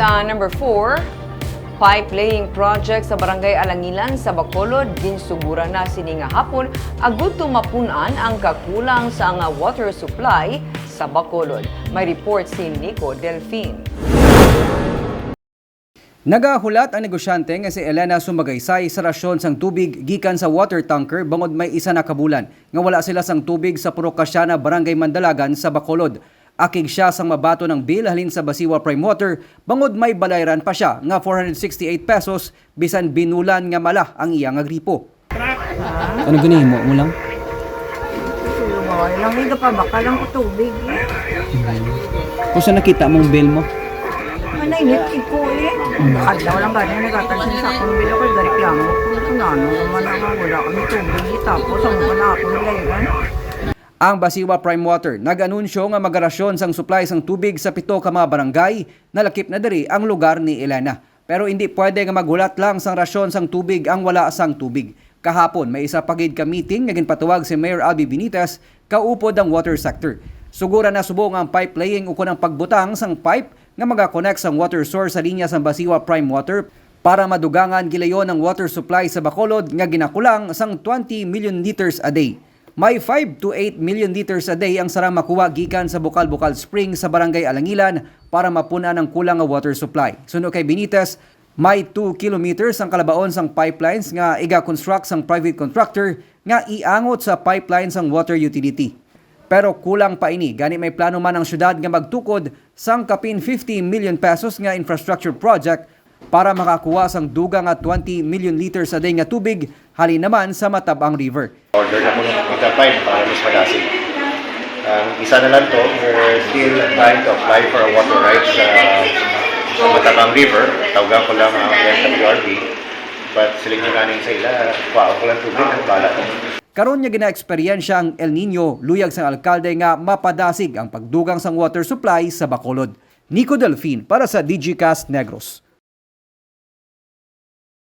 Sa number 4, pipe laying project sa Barangay Alangilan sa Bacolod ginsugura na sini nga hapon agud mapunan ang kakulang sa nga water supply sa Bacolod. May report si Nico Delfin. Nagahulat ang negosyante nga si Elena Sumagaysay sa rasyon sang tubig gikan sa water tanker bangod may isa na kabulan nga wala sila sang tubig sa Purokasiana Barangay Mandalagan sa Bacolod. Akig siya sang mabato ng bill halin sa Basiwa Prime Water bangod may balayran pa siya nga 468 pesos bisan binulan nga mala ang iyang agripo. Ano ginihimo mo lang? Tulungan lang, hindi pa baka lang ko tubig. Kung saan nakita mong bill mo? Manainit ko eh. Kadlaw lang ganyan, nagtatansin sa akong bilo ko, gareklamo ko. Kung ano naman ang wala kami tubig. Tapos ang wala ako nilayran. Ang Basiwa Prime Water nag-anunsyo nga magarasyon sang supply sang tubig sa pito ka mga barangay na lakip na diri ang lugar ni Elena. Pero hindi pwede nga magulat lang sang rasyon sang tubig ang wala sang tubig. Kahapon may isa pagid ka meeting nga ginpatuwag si Mayor Albi Benitez kaupod ang water sector. Sugura na subong ang pipe laying ukon ang pagbutang sang pipe nga magakonect sang water source sa linya sang Basiwa Prime Water para madugangan gilayon ang water supply sa Bacolod nga ginakulang sang 20 million liters a day. May 5 to 8 million liters a day ang sarang makuha gikan sa Bukal-Bukal Spring sa Barangay Alangilan para mapunan ang kulang nga water supply. Suno kay Benitez, may 2 kilometers ang kalabaon sang pipelines nga iga-construct sang private contractor nga iangot sa pipelines sang water utility. Pero kulang pa ini, gani may plano man ang syudad nga magtukod sang kapin 50 million pesos nga infrastructure project para makakuha sang dugang nga 20 million liters a day nga tubig halin naman sa Matabang River. order na po ng para mas madasig. Ang isa na lang to, we're still trying to apply for a water rights sa, sa Matabang River. Tawagan ko lang ang FWRB. But siling nyo ganing sa ila, kuha ko lang tubig at bala ko. Karon niya gina-eksperyensya ang El Nino, luyag sang alkalde nga mapadasig ang pagdugang sang water supply sa Bacolod. Nico Delfin para sa DigiCast Negros.